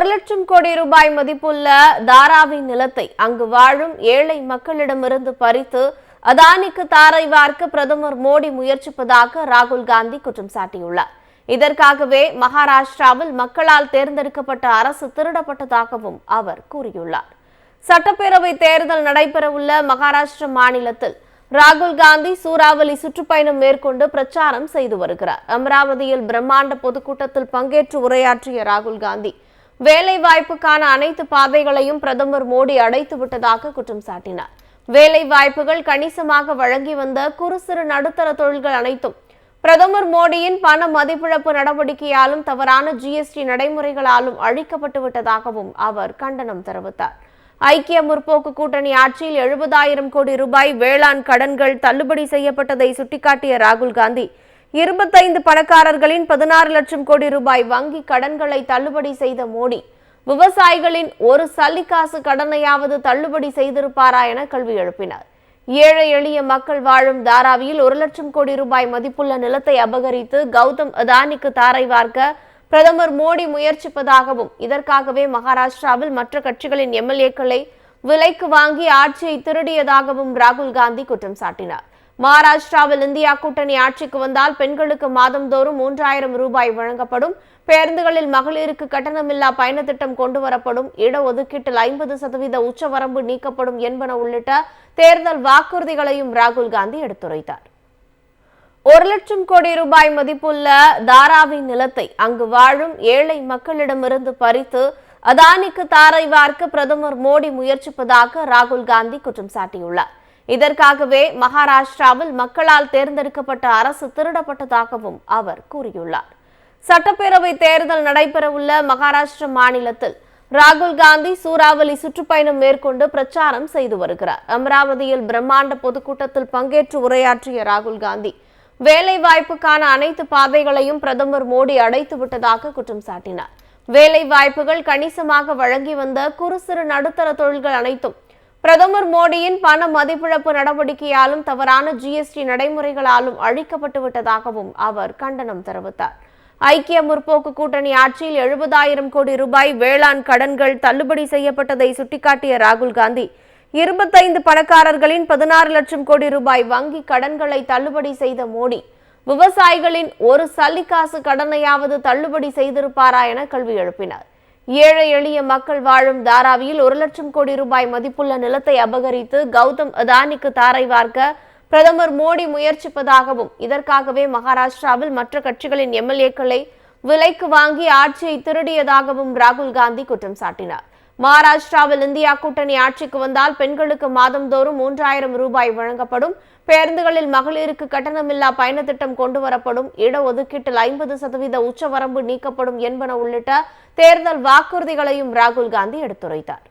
ஒரு லட்சம் கோடி ரூபாய் மதிப்புள்ள தாராவின் நிலத்தை அங்கு வாழும் ஏழை மக்களிடமிருந்து பறித்து அதானிக்கு தாரை வார்க்க பிரதமர் மோடி முயற்சிப்பதாக ராகுல் காந்தி குற்றம் சாட்டியுள்ளார். இதற்காகவே மகாராஷ்டிராவில் மக்களால் தேர்ந்தெடுக்கப்பட்ட அரசு திருடப்பட்டதாகவும் அவர் கூறியுள்ளார். சட்டப்பேரவை தேர்தல் நடைபெறவுள்ள மகாராஷ்டிர மாநிலத்தில் ராகுல் காந்தி சூறாவளி சுற்றுப்பயணம் மேற்கொண்டு பிரச்சாரம் செய்து வருகிறார். அமராவதியில் பிரம்மாண்ட பொதுக்கூட்டத்தில் பங்கேற்று உரையாற்றிய ராகுல் காந்தி வேலை வாய்ப்புக்கான அனைத்து பாதைகளையும் பிரதமர் மோடி அடைத்து விட்டதாக குற்றம் சாட்டினார். வேலை வாய்ப்புகள் கணிசமாக வழங்கி வந்த குறு சிறு நடுத்தர தொழில்கள் அனைத்தும் பிரதமர் மோடியின் பண மதிப்பிழப்பு நடவடிக்கையாலும் தவறான ஜிஎஸ்டி நடைமுறைகளாலும் அழிக்கப்பட்டு விட்டதாகவும் அவர் கண்டனம் தெரிவித்தார். ஐக்கிய முற்போக்கு கூட்டணி ஆட்சியில் எழுபதாயிரம் கோடி ரூபாய் வேளாண் கடன்கள் தள்ளுபடி செய்யப்பட்டதை சுட்டிக்காட்டிய ராகுல் காந்தி இருபத்தைந்து பணக்காரர்களின் பதினாறு லட்சம் கோடி ரூபாய் வங்கி கடன்களை தள்ளுபடி செய்த மோடி. விவசாயிகளின் ஒரு சல்லிக்காசு கடனையாவது தள்ளுபடி செய்திருப்பாரா என கேள்வி எழுப்பினார். ஏழை எளிய மக்கள் வாழும் தாராவியில் ஒரு லட்சம் கோடி ரூபாய் மதிப்புள்ள நிலத்தை அபகரித்து கௌதம் அதானிக்கு தாரை வார்க்க பிரதமர் மோடி முயற்சிப்பதாகவும் இதற்காகவே மகாராஷ்டிராவில் மற்ற கட்சிகளின் எம்எல்ஏக்களை விலைக்கு வாங்கி ஆட்சியை திருடியதாகவும் ராகுல் காந்தி குற்றம் சாட்டினார். மகாராஷ்டிராவில் இந்தியா கூட்டணி ஆட்சிக்கு வந்தால் பெண்களுக்கு மாதந்தோறும் மூன்றாயிரம் ரூபாய் வழங்கப்படும். பேருந்துகளில் மகளிருக்கு கட்டணமில்லா பயண திட்டம் கொண்டு வரப்படும் இடஒதுக்கீட்டில் ஐம்பது சதவீத உச்சவரம்பு நீக்கப்படும் என்பன உள்ளிட்ட தேர்தல் வாக்குறுதிகளையும் ராகுல் காந்தி எடுத்துரைத்தார். ஒரு லட்சம் கோடி ரூபாய் மதிப்புள்ள தாராவின் நிலத்தை அங்கு வாழும் ஏழை மக்களிடமிருந்து பறித்து அதானிக்கு தாரை வார்க்க பிரதமர் மோடி முயற்சிப்பதாக ராகுல் காந்தி குற்றம் சாட்டியுள்ளார். இதற்காகவே மகாராஷ்டிராவில் மக்களால் தேர்ந்தெடுக்கப்பட்ட அரசு திருடப்பட்டதாகவும் அவர் கூறியுள்ளார். சட்டப்பேரவை தேர்தல் நடைபெறவுள்ள மகாராஷ்டிர மாநிலத்தில் ராகுல் காந்தி சூறாவளி சுற்றுப்பயணம் மேற்கொண்டு பிரச்சாரம் செய்து வருகிறார். அமராவதியில் பிரம்மாண்ட பொதுக்கூட்டத்தில் பங்கேற்று உரையாற்றிய ராகுல் காந்தி வேலை வாய்ப்புக்கான அனைத்து பாதைகளையும் பிரதமர் மோடி அடைத்து விட்டதாக குற்றம் சாட்டினார். வேலை வாய்ப்புகள் கணிசமாக வழங்கி வந்த குறு சிறு நடுத்தர தொழில்கள் அனைத்தும் பிரதமர் மோடியின் பண மதிப்பிழப்பு நடவடிக்கையாலும் தவறான ஜிஎஸ்டி நடைமுறைகளாலும் அழிக்கப்பட்டு விட்டதாகவும் அவர் கண்டனம் தெரிவித்தார். ஐக்கிய முற்போக்கு கூட்டணி ஆட்சியில் எழுபதாயிரம் கோடி ரூபாய் வேளாண் கடன்கள் தள்ளுபடி செய்யப்பட்டதை சுட்டிக்காட்டிய ராகுல் காந்தி இருபத்தைந்து பணக்காரர்களின் பதினாறு லட்சம் கோடி ரூபாய் வங்கி கடன்களை தள்ளுபடி செய்த மோடி விவசாயிகளின் ஒரு சல்லிக்காசு கடனையாவது தள்ளுபடி செய்திருப்பாரா என கேள்வி எழுப்பினார். ஏழை எளிய மக்கள் வாழும் தாராவியில் ஒரு லட்சம் கோடி ரூபாய் மதிப்புள்ள நிலத்தை அபகரித்து கௌதம் அதானிக்கு தாரை வார்க்க பிரதமர் மோடி முயற்சிப்பதாகவும் இதற்காகவே மகாராஷ்டிராவில் மற்ற கட்சிகளின் எம்எல்ஏக்களை விலைக்கு வாங்கி ஆட்சியை திருடியதாகவும் ராகுல் காந்தி குற்றம் சாட்டினார். மகாராஷ்டிராவில் இந்தியா கூட்டணி ஆட்சிக்கு வந்தால் பெண்களுக்கு மாதந்தோறும் மூன்றாயிரம் ரூபாய் வழங்கப்படும். பேருந்துகளில் மகளிருக்கு கட்டணமில்லா பயண திட்டம் கொண்டு வரப்படும் இடஒதுக்கீட்டில் ஐம்பது சதவீத உச்சவரம்பு நீக்கப்படும் என்பன உள்ளிட்ட தேர்தல் வாக்குறுதிகளையும் ராகுல் காந்தி எடுத்துரைத்தார்.